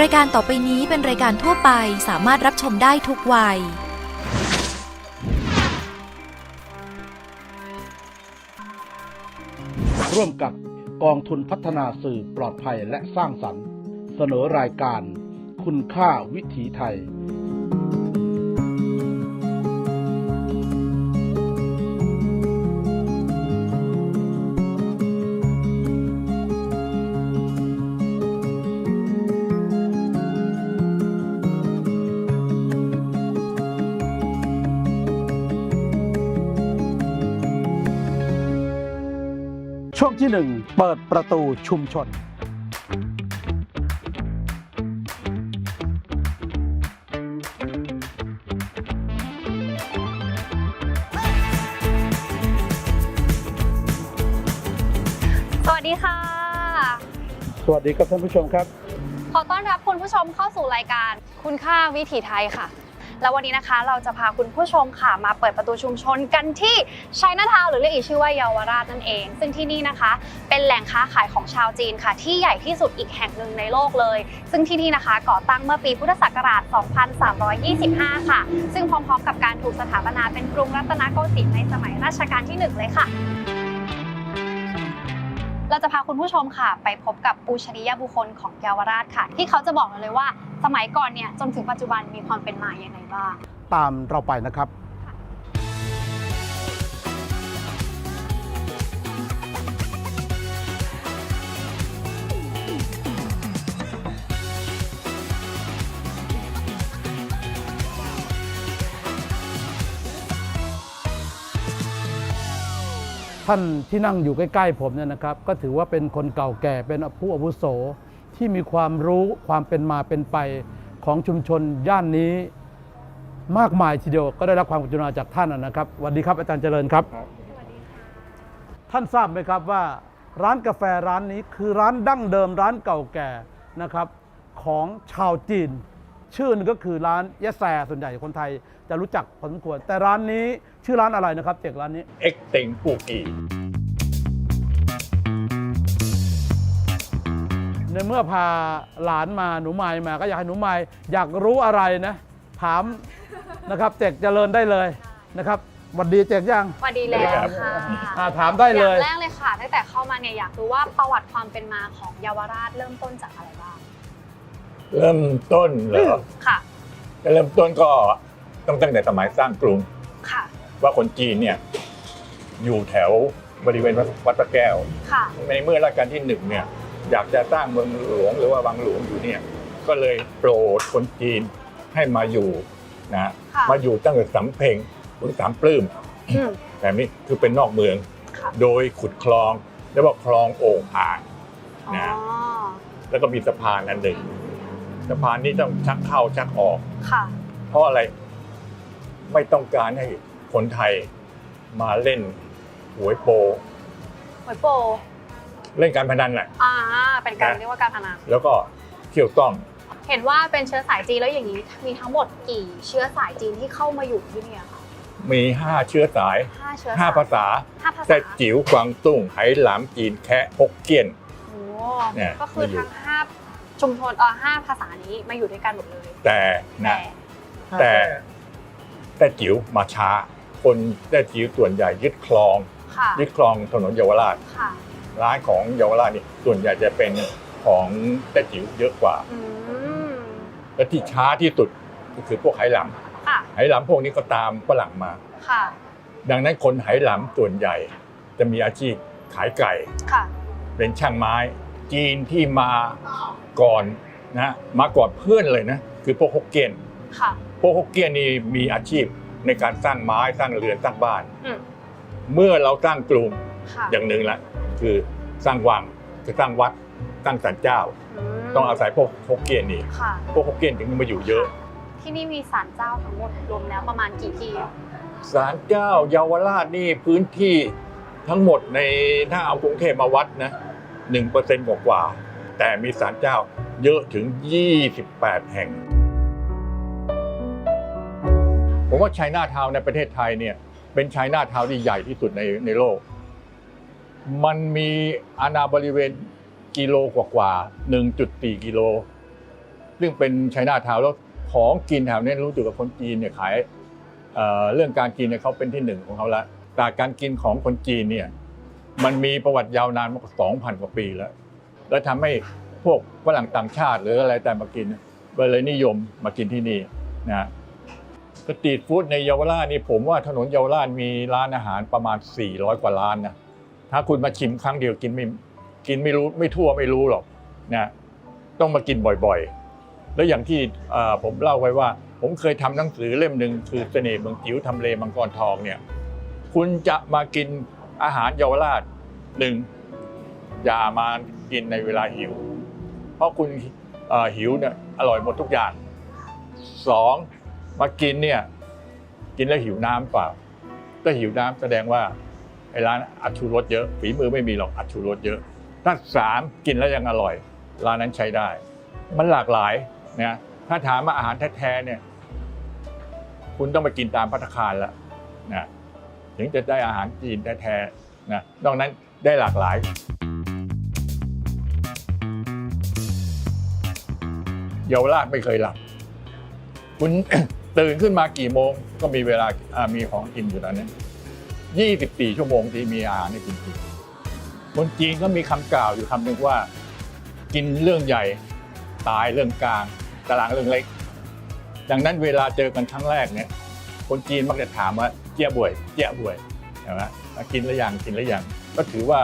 รายการต่อไปนี้เป็นรายการทั่วไปสามารถรับชมได้ทุกวัย ร่วมกับกองทุนพัฒนาสื่อปลอดภัยและสร้างสรรค์ เสนอรายการ คุณค่าวิถีไทย ที่หนึ่งเปิดประตูชุมชน สวัสดีค่ะ สวัสดีครับท่านผู้ชมครับ ขอต้อนรับคุณผู้ชมเข้าสู่รายการ คุณค่าวิถีไทยค่ะ แล้ววันนี้นะคะเราจะพาคุณผู้ชมค่ะมาเปิดประตูชุมชนกันที่ชัยนาทาวหรือเรียกอีกชื่อว่าเยาวราชนั่นเอง ซึ่งที่นี่นะคะ เป็นแหล่งค้าขายของชาวจีนค่ะ ที่ใหญ่ที่สุดอีกแห่งหนึ่งในโลกเลย ซึ่งที่นี่นะคะก่อตั้งเมื่อปีพุทธศักราช 2325 ค่ะ ซึ่งพร้อมๆ กับการถูกสถาปนาเป็นกรุงรัตนโกสินทร์ในสมัยรัชกาลที่หนึ่งเลยค่ะ เราจะพาคุณผู้ชมค่ะ ไปพบกับปูชนียบุคคลของเยาวราชค่ะ ที่เขาจะบอกเราเลยว่า สมัยก่อนเนี่ยจนถึงปัจจุบันมีความเป็นมาอย่างไรบ้าง ตามเราไปนะครับ ท่านที่นั่งอยู่ใกล้ๆผมเนี่ยนะครับ ก็ถือว่าเป็นคนเก่าแก่เป็นผู้อาวุโสที่มีความรู้ความเป็นมาเป็นไปของชุมชนย่านนี้มากมายทีเดียวก็ได้รับความกรุณาจากท่านนะครับสวัสดีครับอาจารย์เจริญครับ ท่านทราบไหมครับว่า ร้านกาแฟร้านนี้คือร้านดั้งเดิมร้านเก่าแก่นะครับของชาวจีน ชื่อหนึงก็คือร้านยะแซส่วนใหญ่คนไทยจะรู้จักพอสมควร แต่ร้านนี้ชื่อร้านอะไรนะครับเจกร้านนี้ เอ็กเต็งปูกีในเมื่อพาหลานมาหนูไมายมาก็อยากให้หนูไมายอยากรู้อะไรนะ ถามนะครับเจกเจริญได้เลยนะครับหวัดดีเจกยังสวัสดีแล้วค่ะอ่าถามได้เลยอย่างแรกเลยค่ะ ตั้งแต่เข้ามาเนี่ยอยากรู้ว่าประวัติความเป็นมาของเยาวราชเริ่มต้นจากอะไรบ้าง เริ่มต้นเหรอค่ะก็เริ่มต้นก็ต้องตั้งแต่สมัยสร้างกรุงค่ะ ว่าคนจีนเนี่ยอยู่แถวบริเวณวัดพระแก้วค่ะในเมื่อรัชกาลที่หนึ่งเนี่ยอยากจะสร้างเมืองหลวงหรือว่าวังหลวงอยู่เนี่ยก็เลยโปรดคนจีนให้มาอยู่นะค่ะมาอยู่ตั้งแต่สำเพ็งถึงสามปลื้มอืมแบบนี้คือเป็นนอกเมืองค่ะโดยขุดคลองเรียกว่าคลองโอ่งอ่างอ๋อนะแล้วก็มีสะพานอันหนึ่ง สะพานนี้ต้องชักเข้าชักออก ค่ะ เพราะอะไรไม่ต้องการให้คนไทยมาเล่นหวยโป หวยโปเล่นการพนันแหละอ่า เป็นการนะ เรียกว่าการพนัน แล้วก็เที่ยวต้องเห็นว่าเป็นเชื้อสายจีนแล้วอย่างนี้ มีทั้งหมดกี่เชื้อสายจีนที่เข้ามาอยู่ที่เนี่ยคะมีห้าเชื้อสายห้าเชื้อห้าสายภาษาห้าภาษาแต่จิ๋วกวางตุ้งไหหลามจีนแคะฮกเกี้ยน โอ้เนี่ยก็คือมาอยู่ ทั้งห้า ชุมชนเออห้าภาษานี้มาอยู่ด้วยกันหมดเลย แต่แต่ นะแต่แต่จิ๋วมาช้า คนแต่จิ๋วส่วนใหญ่ยึดคลอง ค่ะ ยึดคลองถนนเยาวราชค่ะร้านของเยาวราชนี่ส่วนใหญ่จะเป็นของแต่จิ๋วเยอะกว่า อืมและที่ช้าที่สุดก็คือพวกไหหลค่ะำไหหลำพวกนี้ก็ตามฝรั่งมา ค่ะดังนั้นคนไหหลำส่วนใหญ่ จะมีอาชีพขายไก่ ค่ะเป็นช่างไม้ จีนที่มา ก่อนนะมาก่อนเพื่อนเลยนะคือพวกฮกเกี้ยนค่ะพวกฮกเกี้ยนนี่มีอาชีพในการสร้างไม้สร้างเรือนสร้างบ้าน อืมเมื่อเราสร้างกรุงค่ะอย่างหนึ่งละคือสร้างวังคือสร้างวัดสร้างศาลเจ้า มต้องอาศัยพวกฮกเกี้ยนนี่ค่ะ พวกฮกเกี้ยนถึงมาอยู่เยอะ ที่นี่มีศาลเจ้าทั้งหมดรวมแล้วประมาณกี่ที่อะศาลเจ้าเยาวราชนี่พื้นที่ทั้งหมดในถ้าเอากรุงเทพมาวัดนะหนึ่งเปอร์เซ็นต์กว่าๆ แต่มีศาลเจ้าเยอะถึง 28 แห่ง ผมว่าไชน่าทาวในประเทศไทยเนี่ยเป็นไชน่าทาวที่ใหญ่ที่สุดในในโลก มันมีอาณาบริเวณกิโลกว่าๆ1.4 กิโล ซึ่งเป็นไชน่าทาวแล้วของกินแถวนี้รู้สึกกับคนจีนเนี่ยขายเเรื่องการกินเนี่ยเขาเป็นที่หนึ่งของเขาละแต่การกินของคนจีนเนี่ยมันมีประวัติยาวนานมากกว่า2,000 กว่าปีแล้ว แล้วทำให้พวกฝรั่งต่างชาติหรืออะไรแต่มากินเลยนิยมมากินที่นี่นะสตรีทฟู้ดในเยาวราชนี่ผมว่าถนนเยาวราชมีร้านอาหารประมาณ 400 กว่าร้านนะถ้าคุณมาชิมครั้งเดียวกินไม่กินไม่รู้ไม่ทั่วไม่รู้หรอกนะต้องมากินบ่อยๆ แล้วอย่างที่ผมเล่าไว้ว่า ผมเคยทำหนังสือเล่มหนึ่งคือเสน่ห์เมืองจิ๋วทำเลมังกรทองเนี่ยคุณจะมากินอาหารเยาวราชหนึ่งอย่ามา กินในเวลาหิว เพราะคุณหิวเนี่ยอร่อยหมดทุกอย่างสองมากินเนี่ยกินแล้วหิวน้ำเปล่าถ้าหิวน้ำแสดงว่าไอ้ร้านอัดชูรสเยอะฝีมือไม่มีหรอกอัดชูรสเยอะถ้าสามกินแล้วยังอร่อย ร้านนั้นใช้ได้ มันหลากหลายนะถ้าถามมาอาหารแท้ๆเนี่ยคุณต้องไปกินตามพัตคารแล้วนะถึงจะได้อาหารจีนแท้ๆนะนอกนั้นได้หลากหลาย เยาวราชไม่เคยหลับ คุณตื่นขึ้นมากี่โมงก็มีเวลามีของกินอยู่ตอนนี้24 ชั่วโมงที่มีอาหารให้กินกินคนจีนก็มีคำกล่าวอยู่คำหนึ่งว่า กินเรื่องใหญ่ตายเรื่องกลางตารางเรื่องเล็ก ดังนั้นเวลาเจอกันครั้งแรกเนี่ย คนจีนมักจะถามว่าเจี๊ยบวย เจี๊ยบวยใช่ไหมกินแล้วยังกินแล้วยังก็ถือว่า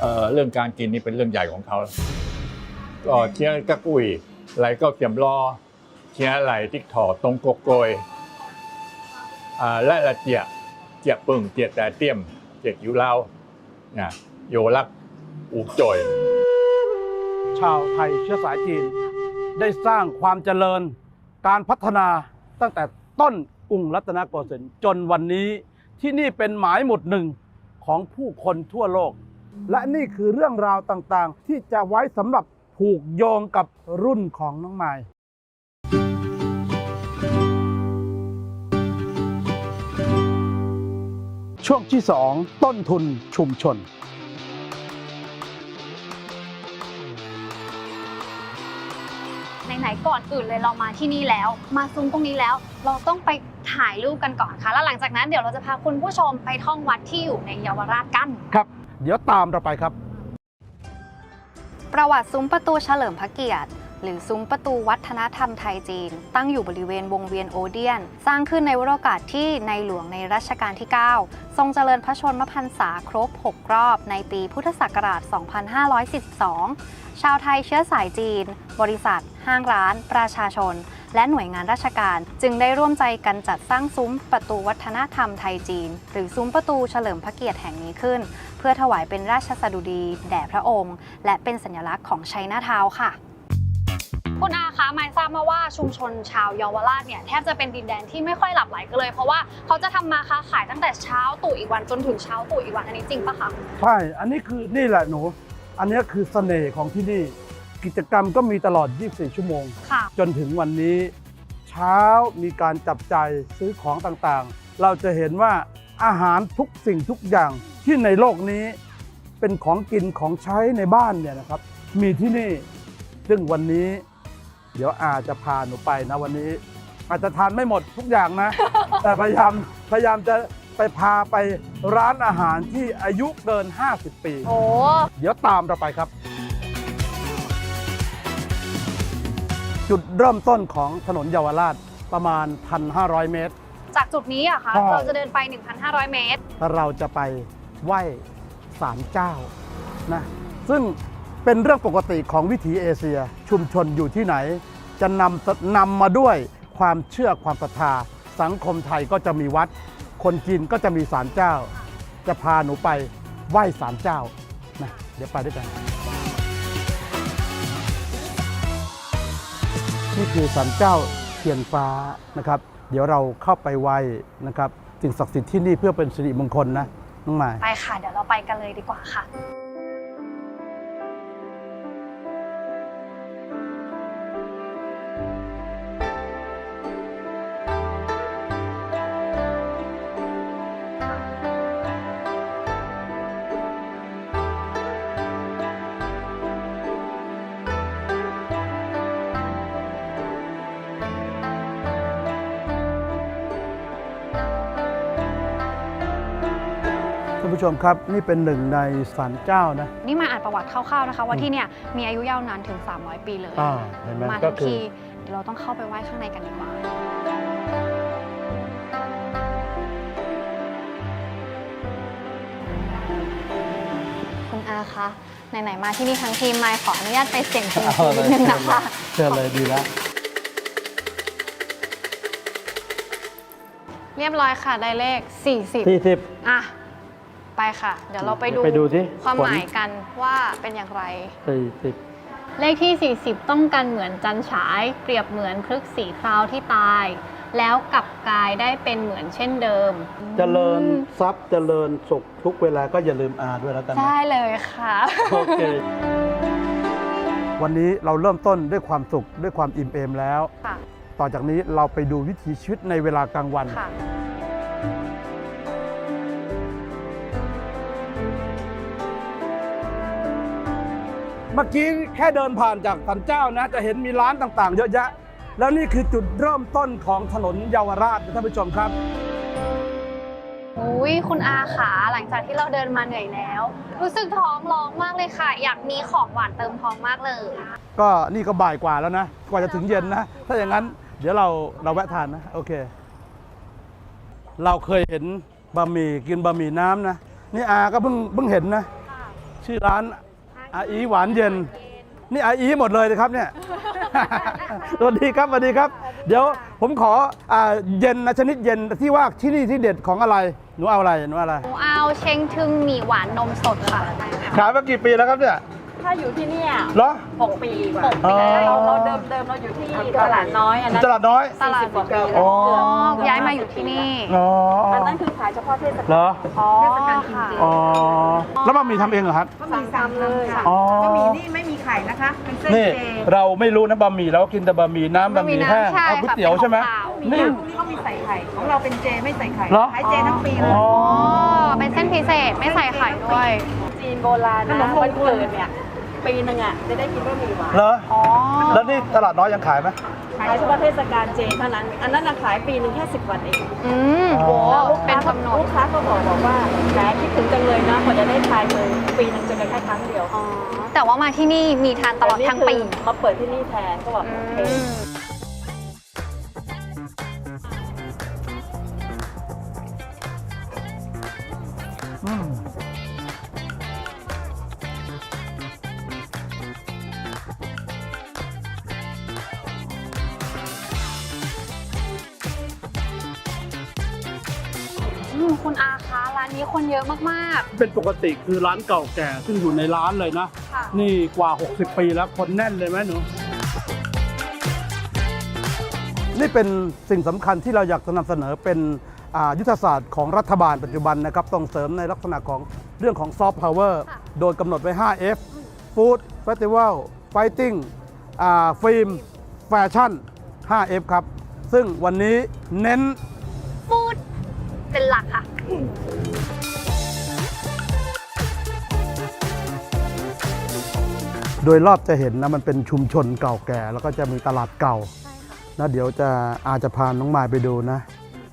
เเรื่องการกินนี่เป็นเรื่องใหญ่ของเขาก็เชียร์กะกุย ไหลก็เตรียมรอเชียร์ไหลติ๊กถอตรงกกโกยอ่าและละเจียเจียปึงเจียแต่เตี้ยมเจียอยู่เล่านะโยลักอูกจอยชาวไทยเชื้อสายจีน ได้สร้างความเจริญการพัฒนาตั้งแต่ต้นกรุงรัตนโกสินทร์จนวันนี้ที่นี่เป็นหมายหมุดหนึ่งของผู้คนทั่วโลก และนี่คือเรื่องราวต่างๆ ที่จะไว้สำหรับ ผูกโยงกับรุ่นของน้องไม้ช่วงที่ 2 ต้นทุนชุมชน ไหนๆก่อนอื่นเลยเรามาที่นี่แล้ว มาซุ้มตรงนี้แล้ว เราต้องไปถ่ายรูปกันก่อนค่ะ แล้วหลังจากนั้นเดี๋ยวเราจะพาคุณผู้ชมไปท่องวัดที่อยู่ในเยาวราชกัน ครับ เดี๋ยวตามเราไปครับ ประวัติซุ้มประตูเฉลิมพระเกียรติ หรือซุ้มประตูวัฒนธรรมไทยจีน ตั้งอยู่บริเวณวงเวียนโอเดียน สร้างขึ้นในวโรกาสที่ในหลวงในรัชกาลที่ 9 ทรงเจริญพระชนมพรรษาครบ 6 รอบในปีพุทธศักราช 2542 ชาวไทยเชื้อสายจีน บริษัท ห้างร้าน ประชาชน และหน่วยงานราชการ จึงได้ร่วมใจกันจัดสร้างซุ้มประตูวัฒนธรรมไทยจีน หรือซุ้มประตูเฉลิมพระเกียรติแห่งนี้ขึ้น พื่อถวายเป็นราชสดุดีแด่พระองค์ และเป็นสัญลักษณ์ของชัยนาทาวน์ค่ะคุณอาคะหมายทราบมาว่าชุมชนชาวเยาวราชเนี่ยแทบจะเป็นดินแดนที่ไม่ค่อยหลับไหลกันเลย เพราะว่าเขาจะทำมาค้าขายตั้งแต่เช้าตู่อีกวันจนถึงเช้าตู่อีกวันอันนี้จริงปะคะใช่อันนี้คือนี่แหละหนู อันนี้คือเสน่ห์ของที่นี่ กิจกรรมก็มีตลอด 24 ชั่วโมงค่ะจนถึงวันนี้ เช้ามีการจับจ่ายซื้อของต่างๆ เราจะเห็นว่า อาหารทุกสิ่งทุกอย่างที่ในโลกนี้เป็นของกินของใช้ในบ้านเนี่ยนะครับ มีที่นี่ซึ่งวันนี้ เดี๋ยวอาจะพาหนูไปนะวันนี้ อาจจะทานไม่หมดทุกอย่างนะ แต่พยายามพยายามจะไปพาไปร้านอาหารที่อายุเกิน 50 ปี โอ้เดี๋ยวตามเราไปครับ จุดเริ่มต้นของถนนเยาวราชประมาณ 1,500 เมตร จากจุดนี้อะคะใช่ เราจะเดินไป 1,500 เมตร เราจะไปไหว้ศาลเจ้านะซึ่งเป็นเรื่องปกติของวิถีเอเชีย ชุมชนอยู่ที่ไหน จะนำนำมาด้วยความเชื่อความศรัทธาสังคมไทยก็จะมีวัด คนจีนก็จะมีศาลเจ้า จะพาหนูไปไหว้ศาลเจ้านะเดี๋ยวไปด้วยกันนี่คือศาลเจ้าเทียนฟ้านะครับ เดี๋ยวเราเข้าไปไหว้นะครับสิ่งศักดิ์สิทธิ์ที่นี่เพื่อเป็นสิริมงคลนะน้องหมาย ไปค่ะ เดี๋ยวเราไปกันเลยดีกว่าค่ะ ชมครับนี่เป็นหนึ่งในศาลเจ้านะนี่มาอ่านประวัติคร่าวๆนะคะว่าที่เนี่ยมีอายุยาวนานถึง 300 ปีเลยอ่าเห็นไหมมาก็ทั้งคือทีเดี๋ยวเราต้องเข้าไปไหว้ข้างในกันดีกว่า คุณอาคะไหนๆมาที่นี่ทั้งทีมมายขออนุญาตไปเสี่ยงเซียมซีนิดนึงนะคะ เชิญเลยดีแล้ว เรียบร้อยค่ะได้เลข 40 ที่สิบอะ ไปค่ะ เดี๋ยวเราไปดูไปดูสิความผล หมายกันว่าเป็นอย่างไร สี่สิบเลขที่ 40 ต้องกันเหมือนจันฉาย เปรียบเหมือนพฤกษ์สีคราวที่ตาย แล้วกลับกายได้เป็นเหมือนเช่นเดิม เจริญทรัพย์เจริญสุขทุกเวลาก็อย่าลืมอาด้วยแล้วกันนะได้เลยค่ะ โอเค วันนี้เราเริ่มต้นด้วยความสุขด้วยความอิ่มเอมแล้ว ค่ะ ต่อจากนี้เราไปดูวิถีชีวิตในเวลากลางวัน ค่ะ เมื่อกี้แค่เดินผ่านจากสันเจ้านะ จะเห็นมีร้านต่างๆ เยอะแยะ แล้วนี่คือจุดเริ่มต้นของถนนเยาวราชนะท่านผู้ชมครับอุ้ยคุณอาขาหลังจากที่เราเดินมาเหนื่อยแล้ว รู้สึกท้องร้องมากเลยค่ะ อยากมีของหวานเติมท้องมากเลย ก็นี่ก็บ่ายกว่าแล้วนะ กว่าจะถึงเย็นนะ ถ้าอย่างนั้นเดี๋ยวเราเราแวะทานนะ โอเค เราเคยเห็นบะหมี่กินบะหมี่น้ำนะ นี่อาก็เพิ่งเพิ่งเห็นนะ ชื่อร้าน อาอีหวานเย็น นี่อาอีหมดเลยนะครับเนี่ย สวัสดีครับสวัสดีครับ เดี๋ยวผมขออ่าเย็นนะชนิดเย็นที่ว่าที่นี่ที่เด็ดของอะไร หนูเอาอะไร หนูเอาอะไร หนูเอาเชงทึงหมี่หวานนมสดค่ะ ขายมากี่ปีแล้วครับเนี่ย ถ้าอยู่ที่เนี่ยเหรอ หกปีกว่าหกปีเราเราเดิมเดิมเราอยู่ที่ตลาดน้อยอันนั้นตลาดน้อย ตลาด40กว่าปีอ๋แล้วอเกือบย้ายมาอยู่ที่นี่อ๋ออันนั้นคือขายเฉพาะเทศเหรกาลออ๋อเทศกาลกินค่ะเจอ๋อแล้วบะหมี่ทำเองเหรอครับ ก็มีทำเลยอ๋อ ก็มีนี่ไม่มีไข่นะคะ เป็นเส้นนี่เจเราไม่รู้นะบะหมี่เราก็กินแต่บะหมี่น้ำบะหมี่แห้งบะหมี่น้ำใช่เอาก๋วยค่ะเตี๋ยวใช่ไหม เป็นขาวมีนี่พวกนี้เขามีใส่ไข่ ของเราเป็นเจไม่ใส่ไข่ เหรอ ขายเจทั้งปีเลย อ๋ออ๋อเป็นเส้นพิเศษไม่ใส่ไข่ด้วย จีนโบราณนะวันเกิดเนี่ย ปีหนึ่งอะจะได้กินบะหมี่หวานเหรออ๋อแล้วนี่ตลาดน้อยยังขายไหมขายเฉพาะเทศกาลเจเท่านั้น อันนั้นน่ะขายปีหนึ่งแค่สิบวันเองอืมอ๋อโหลูกเป็ค้านกำหนดลูกค้าก็บอกบอกว่าแหมคิดถึงจังเลยนะกว่าจะได้ทานเลยปีหนึ่งจะได้แค่ครั้งเดียวอ๋อแต่ว่ามาที่นี่มีทานตลอดทั้งปี แต่นี่คือมาเปิดที่นี่แทนก็บอกโอเค อืม อะมากเป็นปกติคือร้านเก่าแก่ซึ่งอยู่ในร้านเลยนะ ๆ ค่ะ นี่กว่า 60 ปีแล้วคนแน่นเลยไหมหนู นี่เป็นสิ่งสำคัญที่เราอยากจะนำเสนอเป็นอ่ายุทธศาสตร์ของรัฐบาลปัจจุบันนะครับต้องเสริมในลักษณะของเรื่องของซอฟต์พาวเวอร์ค่ะโดยกำหนดไว้ 5F Food Festival Fighting ฟิล์มแฟชั่น 5F ครับ ซึ่งวันนี้เน้น ฟู้ดเป็นหลักค่ะ โดยรอบจะเห็นนะมันเป็นชุมชนเก่าแก่ แล้วก็จะมีตลาดเก่านะเดี๋ยวจะอาจจะพาน้องมายไปดูนะ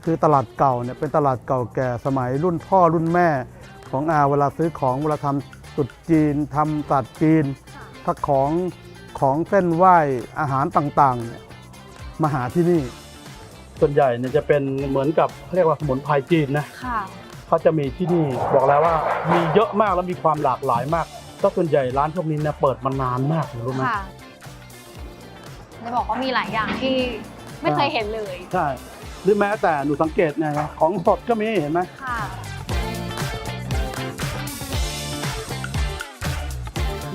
คือตลาดเก่าเนี่ยเป็นตลาดเก่าแก่สมัยรุ่นพ่อรุ่นแม่ของอาเวลาซื้อของเวลาทำตรุดจีนทำตัดจีนถ้าของของเส้นไหว้อาหารต่างๆเนี่ยมาหาที่นี่ ส่วนใหญ่เนี่ยจะเป็นเหมือนกับเขาเรียกว่าสมุนไพรจีนนะค่ะเขาจะมีที่นี่บอกแล้วว่ามีเยอะมากแล้วมีความหลากหลายมาก ก็ส่วนใหญ่ร้านพวกนี้เนี่ยเปิดมานานมากรู้ไหมค่ะจะบอกว่ามีหลายอย่างที่ไม่เคยเห็นเลย ใช่หรือแม้แต่หนูสังเกตไงของสดก็มีเห็นไหมค่ะ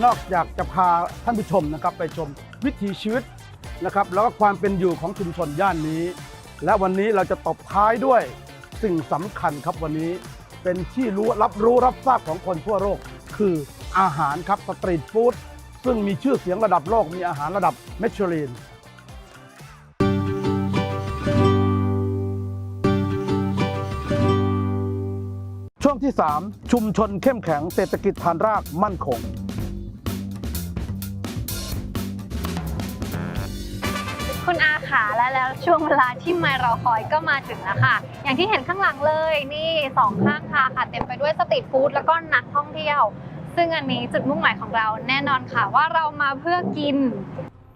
นอกจากจะพาท่านผู้ชมนะครับไปชมวิถีชีวิตนะครับ แล้วก็ความเป็นอยู่ของชุมชนย่านนี้ และวันนี้เราจะตบท้ายด้วยสิ่งสำคัญครับวันนี้ เป็นที่รู้รับรู้รับทราบของคนทั่วโลกคือ อาหารครับสตรีทฟู้ดซึ่งมีชื่อเสียงระดับโลกมีอาหารระดับเมชลินช่วงที่ 3 ชุมชนเข้มแข็งเศรษฐกิจฐานรากมั่นคง คุณอาขาและแล้วช่วงเวลาที่ไมารอคอยก็มาถึงแล้วค่ะ อย่างที่เห็นข้างหลังเลยนี่สองข้างทางค่ะเต็มไปด้วยสตรีทฟู้ดแล้วก็นักท่องเที่ยว ซึ่งอันนี้จุดมุ่งหมายของเราแน่นอนค่ะว่าเรามาเพื่อกิน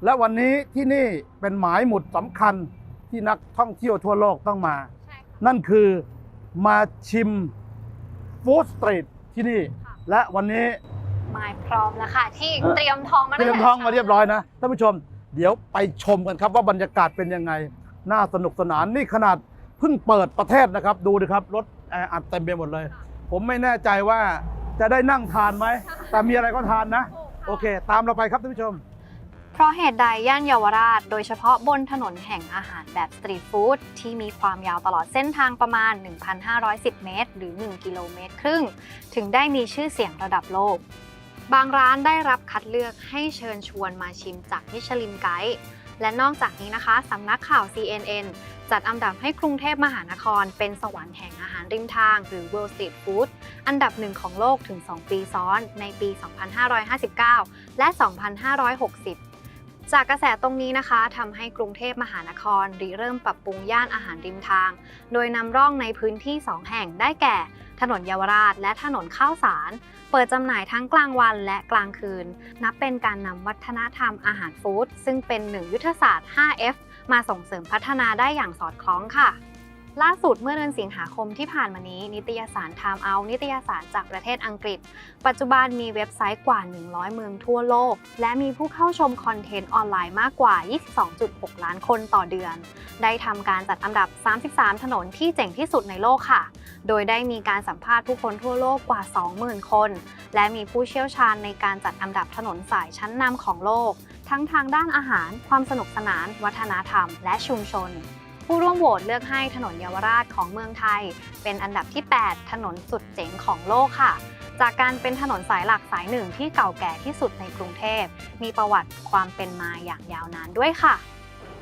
และวันนี้ที่นี่เป็นหมายหมุดสำคัญที่นักท่องเที่ยวทั่วโลกต้องมา ใช่ค่ะ นั่นคือมาชิมฟู้ดสตรีทที่นี่ ค่ะ และวันนี้มายพร้อมแล้วค่ะที่เตรียมทองมาเตรียมท้องมาเรียบร้อยนะท่านผู้ชม เดี๋ยวไปชมกันครับว่าบรรยากาศเป็นยังไง น่าสนุกสนานนี่ขนาดเพิ่งเปิดประเทศนะครับ ดูดิครับ รถแออัดเต็มไปหมดเลย ผมไม่แน่ใจว่า จะได้นั่งทานไหม แต่มีอะไรก็ทานนะ โอเค ตามเราไปครับท่านผู้ชม เพราะเหตุใดย่านเยาวราช โดยเฉพาะบนถนนแห่งอาหารแบบสตรีทฟู้ดที่มีความยาวตลอดเส้นทางประมาณ 1,510 เมตร หรือ 1 กิโลเมตรครึ่ง ถึงได้มีชื่อเสียงระดับโลก บางร้านได้รับคัดเลือกให้เชิญชวนมาชิมจากมิชลินไกด์และนอกจากนี้นะคะสำนักข่าว CNN จัดอันดับให้กรุงเทพมหานครเป็นสวรรค์แห่งอาหารริมทาง หรือ World Street Food อันดับหนึ่งของโลกถึง 2 ปีซ้อนในปี 2559 และ 2560จากกระแสตรงนี้นะคะทำให้กรุงเทพมหานครริเริ่มปรับปรุงย่านอาหารริมทาง โดยนำร่องในพื้นที่ 2 แห่งได้แก่ ถนนเยาวราช และถนนข้าวสาร เปิดจำหน่ายทั้งกลางวันและกลางคืน นับเป็นการนำวัฒนธรรมอาหารฟู้ดซึ่งเป็นหนึ่งยุทธศาสตร์ 5F มาส่งเสริมพัฒนาได้อย่างสอดคล้องค่ะ ล่าสุดเมื่อเดือนสิงหาคมที่ผ่านมานี้ นิตยสาร Time Out นิตยสารจากประเทศอังกฤษ ปัจจุบันมีเว็บไซต์กว่า 100 เมืองทั่วโลก และมีผู้เข้าชมคอนเทนต์ออนไลน์มากกว่า 22.6 ล้านคนต่อเดือน ได้ทำการจัดอันดับ 33 ถนนที่เจ๋งที่สุดในโลกค่ะ โดยได้มีการสัมภาษณ์ผู้คนทั่วโลกกว่า 20,000 คน และมีผู้เชี่ยวชาญในการจัดอันดับถนนสายชั้นนำของโลก ทั้งทางด้านอาหาร ความสนุกสนาน วัฒนธรรม และชุมชน ผู้ร่วมโหวตเลือกให้ถนนเยาวราชของเมืองไทย เป็นอันดับที่ 8 ถนนสุดเจ๋งของโลกค่ะ จากการเป็นถนนสายหลักสายหนึ่งที่เก่าแก่ที่สุดในกรุงเทพ มีประวัติความเป็นมาอย่างยาวนานด้วยค่ะ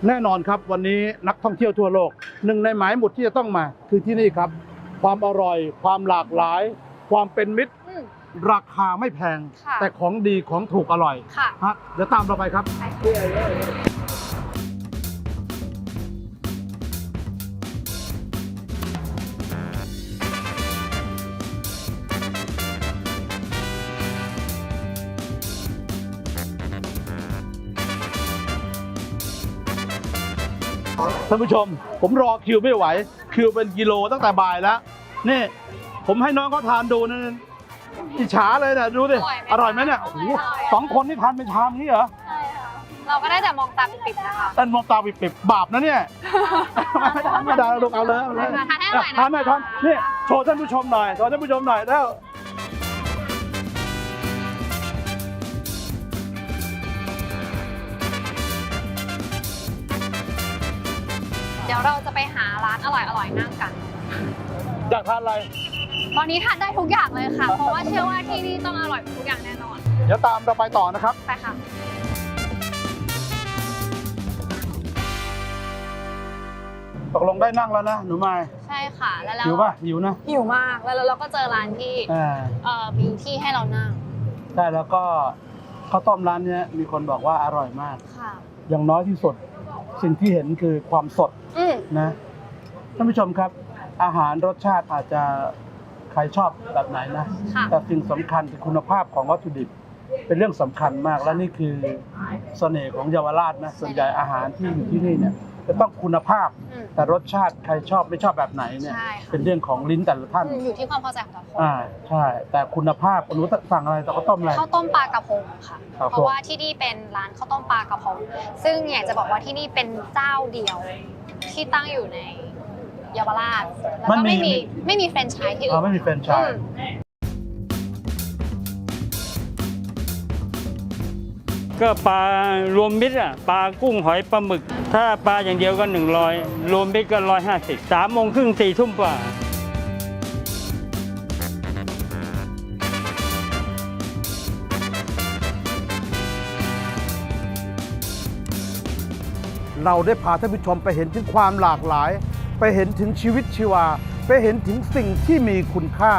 แน่นอนครับวันนี้นักท่องเที่ยวทั่วโลกหนึ่งในหมายหมุดที่จะต้องมาคือที่นี่ครับ ความอร่อย ความหลากหลาย ความเป็นมิตรอืมราคาไม่แพง ค่ะแต่ของดีของถูกอร่อยค่ะ ฮะเดี๋ยวตามเราไปครับ ท่านผู้ชม ผมรอคิวไม่ไหว คิวเป็นกิโลตั้งแต่บ่ายแล้วนี่ผมให้น้องเขาทานดูนะอิจฉาเลยนะดูดิออร่ร่ออยยไหไหมมเนี่ยอร่อยโอ้โหสองคนนี่ทานเป็นชามนี้เหรอใช่ค่ะเราก็ได้แต่มองตาปิบๆนะคะเต้นมองตาปิบๆบาปนะเนี่ยไม่ได้ไม่ได้ลูกเอาเลยเอาเลยทานให้อร่อยนะทานหน่อยทานนี่โชว์ท่านผู้ชมหน่อยโชว์ท่านผู้ชมหน่อยแล้ว ยวเราจะไปหาร้านอร่อยๆนั่งกัน อยากทานอะไร ตอนนี้ทานได้ทุกอย่างเลยค่ะ เพราะว่าเชื่อว่าที่นี่ต้องอร่อยทุกอย่างแน่นอน เดี๋ยวตามเราไปต่อนะครับ ไปค่ะ ตกลงได้นั่งแล้วนะ หนูไม้ใช่ค่ะ แล้วเราหิวป่ะหิวนะหิวมาก แล้วเราก็เจอร้านที่อ่าเอ่อมีที่ให้เรานั่ง ใช่แล้วก็ข้าวต้มร้านเนี้ยมีคนบอกว่าอร่อยมาก ค่ะ อย่างน้อยที่สุด สิ่งที่เห็นคือความสด อืม นะท่านผู้ชมครับ อาหารรสชาติอาจจะใครชอบแบบไหนนะ ค่ะ แต่สิ่งสำคัญคือคุณภาพของวัตถุดิบ เป็นเรื่องสำคัญมากและนี่คือเสน่ห์ของเยาวราชนะส่วนใหญ่อาหารที่อยู่ที่นี่เนี่ย จะต้องคุณภาพ อืม แต่รสชาติใครชอบไม่ชอบแบบไหนเนี่ย ใช่ค่ะ เป็นเรื่องของลิ้นแต่ละท่าน อืมอยู่ที่ความเข้าใจของแต่ละคนอ่าใช่ แต่คุณภาพรู้สั่งอะไรแต่ก็ต้มอะไร ข้าวต้มปลากระพงค่ะ ครับผม เพราะว่าที่นี่เป็นร้านข้าวต้มปลากระพง ซึ่งอยากจะบอกว่าที่นี่เป็นเจ้าเดียวที่ตั้งอยู่ในเยาวราชแล้วก็ไม่มีไม่มีแฟรนไชส์ที่อื่อ่านไม่มีแฟรนไชส์ ก็ปลารวมมิตรอะปลากุ้งหอยปลาหมึก ถ้าปลาอย่างเดียวก็ 100 รวมมิตรก็150สามโมงครึ่งสี่ทุ่มกว่าเราได้พาท่านผู้ชมไปเห็นถึงความหลากหลาย ไปเห็นถึงชีวิตชีวา ไปเห็นถึงสิ่งที่มีคุณค่า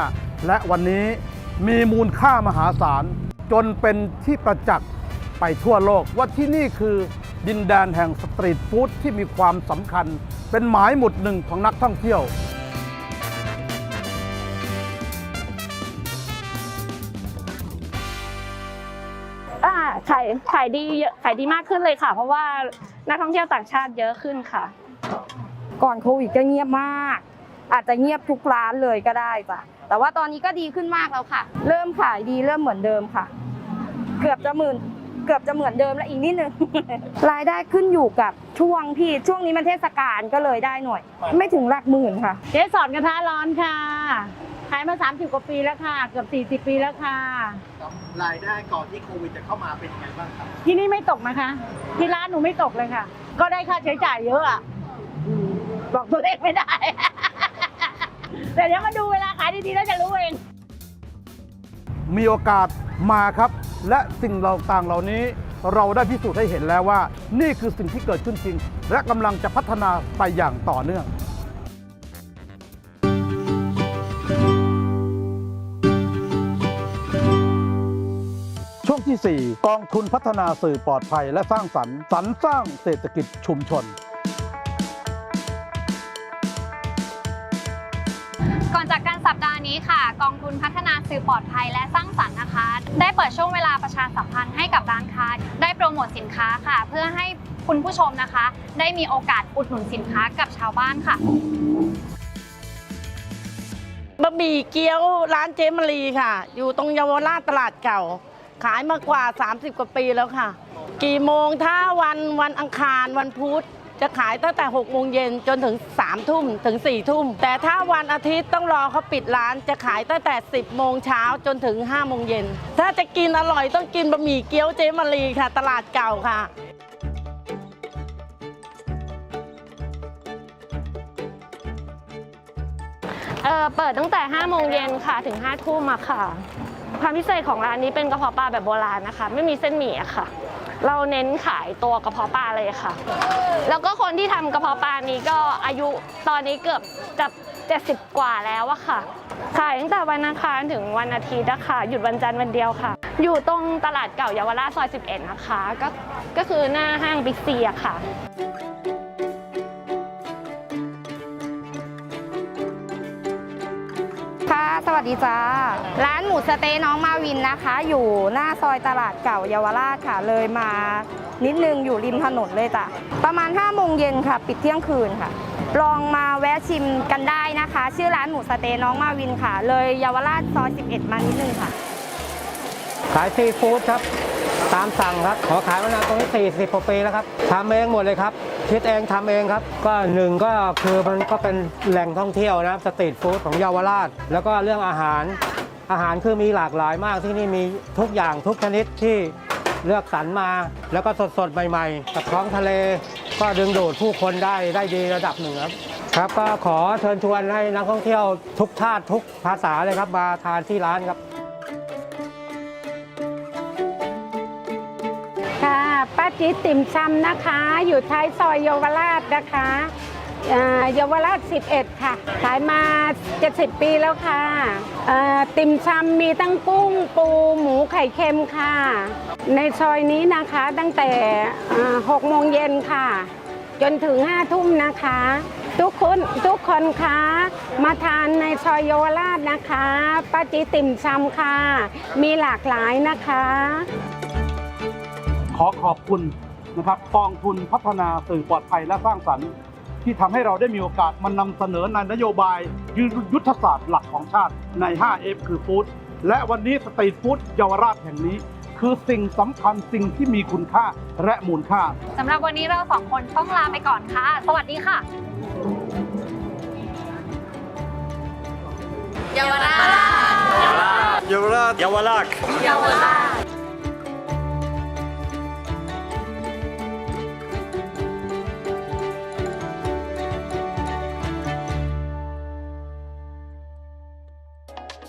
และวันนี้มีมูลค่ามหาศาล จนเป็นที่ประจักษ์ ไปทั่วโลกว่าที่นี่คือดินแดนแห่งสตรีทฟู้ดที่มีความสำคัญ เป็นหมายหมุดหนึ่งของนักท่องเที่ยว อ่าขายขายดีเยอะขายดีมากขึ้นเลยค่ะ เพราะว่านักท่องเที่ยวต่างชาติเยอะขึ้นค่ะ ก่อนโควิดก็เงียบมาก อาจจะเงียบทุกร้านเลยก็ได้จ้ะแต่ว่าตอนนี้ก็ดีขึ้นมากแล้วค่ะ เริ่มขายดีเริ่มเหมือนเดิมค่ะ เกือบจะหมื่นเกือบจะเหมือนเดิมแล้วอีกนิดนึง รายได้ขึ้นอยู่กับช่วงที่ช่วงนี้มันเทศกาลก็เลยได้หน่อย ไม่ถึงหลักหมื่นค่ะ เจ๊สอนกระทะร้อนค่ะ ขายมา 30 กว่าปีแล้วค่ะ เกือบ 40 ปีแล้วค่ะ รายได้ก่อนที่โควิดจะเข้ามาเป็นยังไงบ้างครับ ที่นี่ไม่ตกนะคะ ที่ร้านหนูไม่ตกเลยค่ะ ก็ได้ค่าใช้จ่ายเยอะอะอืมบอกตัวเลขไม่ได้ แต่เดี๋ยวมาดูเวลาขายดีๆแล้วจะรู้เอง มีโอกาสมาครับ และสิ่งเราต่างเหล่านี้เราได้พิสูจน์ให้เห็นแล้วว่า นี่คือสิ่งที่เกิดขึ้นจริง และกำลังจะพัฒนาไปอย่างต่อเนื่องช่วงที่ 4 กองทุนพัฒนาสื่อปลอดภัยและสร้างสรรค์สรรสร้างเศรษฐกิจชุมชนก่อน นี้ค่ะ กองทุนพัฒนาสื่อปลอดภัยและสร้างสรรค์นะคะ ได้เปิดช่วงเวลาประชาสัมพันธ์ให้กับร้านค้า ได้โปรโมทสินค้าค่ะ เพื่อให้คุณผู้ชมนะคะ ได้มีโอกาสอุดหนุนสินค้ากับชาวบ้านค่ะบะหมี่เกี๊ยวร้านเจมารีค่ะ อยู่ตรงเยาวราชตลาดเก่า ขายมากว่า 30 กว่าปีแล้วค่ะ กี่โมงถ้าวันวันอังคารวันพุธ จะขายตั้งแต่6โมงเย็นจนถึง3ทุ่มถึง4ทุ่ม แต่ถ้าวันอาทิตย์ต้องรอเขาปิดร้านจะขายตั้งแต่ 10โมงเช้าจนถึง5โมงเย็น ถ้าจะกินอร่อยต้องกินบะหมี่เกี๊ยวเจ๊มรีค่ะ ตลาดเก่าค่ะเออเปิดตั้งแต่5โมงเย็นค่ะถึง5ทุ่มอะค่ะ ความพิเศษของร้านนี้เป็นกระเพาะปลาแบบโบราณนะคะ ไม่มีเส้นหมี่อะค่ะ เราเน้นขายตัวกระเพาะปลาเลยค่ะ แล้วก็คนที่ทำกระเพาะปลานี้ก็อายุตอนนี้เกือบจะ70 กว่าแล้วอะค่ะ ขายตั้งแต่วันอังคารถึงวันอาทิตย์นะคะหยุดวันจันทร์วันเดียวค่ะ อยู่ตรงตลาดเก่าเยาวราชซอย 11 นะคะ ก็ก็คือหน้าห้างบิ๊กซีอะค่ะ สวัสดีจ้า ร้านหมูสเต๊น้องมาวินนะคะ อยู่หน้าซอยตลาดเก่าเยาวราชค่ะ เลยมานิดนึงอยู่ริมถนนเลยจ้ะ ประมาณ5โมงเย็นค่ะ ปิดเที่ยงคืนค่ะ ลองมาแวะชิมกันได้นะคะ ชื่อร้านหมูสเต๊น้องมาวินค่ะ เลยเยาวราชซอย 11 มานิดนึงค่ะ ขายซีฟู้ดครับ ตามสั่งครับ ขอขายมานานตรงนี้ 40กว่าปีแล้วครับทำเองหมดเลยครับ คิดเองทำเองครับ ก็หนึ่งก็คือมันก็เป็นแหล่งท่องเที่ยวนะครับสตรีทฟู้ดของเยาวราช แล้วก็เรื่องอาหาร อาหารคือมีหลากหลายมากที่นี่มีทุกอย่างทุกชนิดที่เลือกสรรมา แล้วก็สดๆ ใหม่ๆกับท้องทะเล ก็ดึงดูดผู้คนได้ได้ดีระดับหนึ่งครับครับก็ขอเชิญชวนให้นักท่องเที่ยวทุกชาติทุกภาษาเลยครับมาทานที่ร้านครับ ป้าจี๊ดติ่มซำนะคะ อยู่ท้ายซอยเยาวราชนะคะอ่าเยาวราช 11 ค่ะ ขายมา 70 ปีแล้วค่ะ ติ่มซำมีตั้งกุ้งปูหมูไข่เค็มค่ะ ในซอยนี้นะคะตั้งแต่6โมงเย็นค่ะ จนถึง 5 ทุ่มนะคะ ทุกคนทุกคนคะมาทานในซอยเยาวราชนะคะป้าจีติ่มซำค่ะ มีหลากหลายนะคะ ขอขอบคุณนะครับกองทุนพัฒนาสื่อปลอดภัยและสร้างสรรค์ ที่ทำให้เราได้มีโอกาสมานำเสนอในนโยบายยุทธศาสตร์หลักของชาติใน 5F คือฟู้ดและวันนี้สตรีทฟู้ดเยาวราชแห่งนี้ คือสิ่งสำคัญสิ่งที่มีคุณค่าและมูลค่าสำหรับวันนี้เราสองคนต้องลาไปก่อนค่ะ สวัสดีค่ะเยาวราชเยาวราชเยาวราชเยาวราช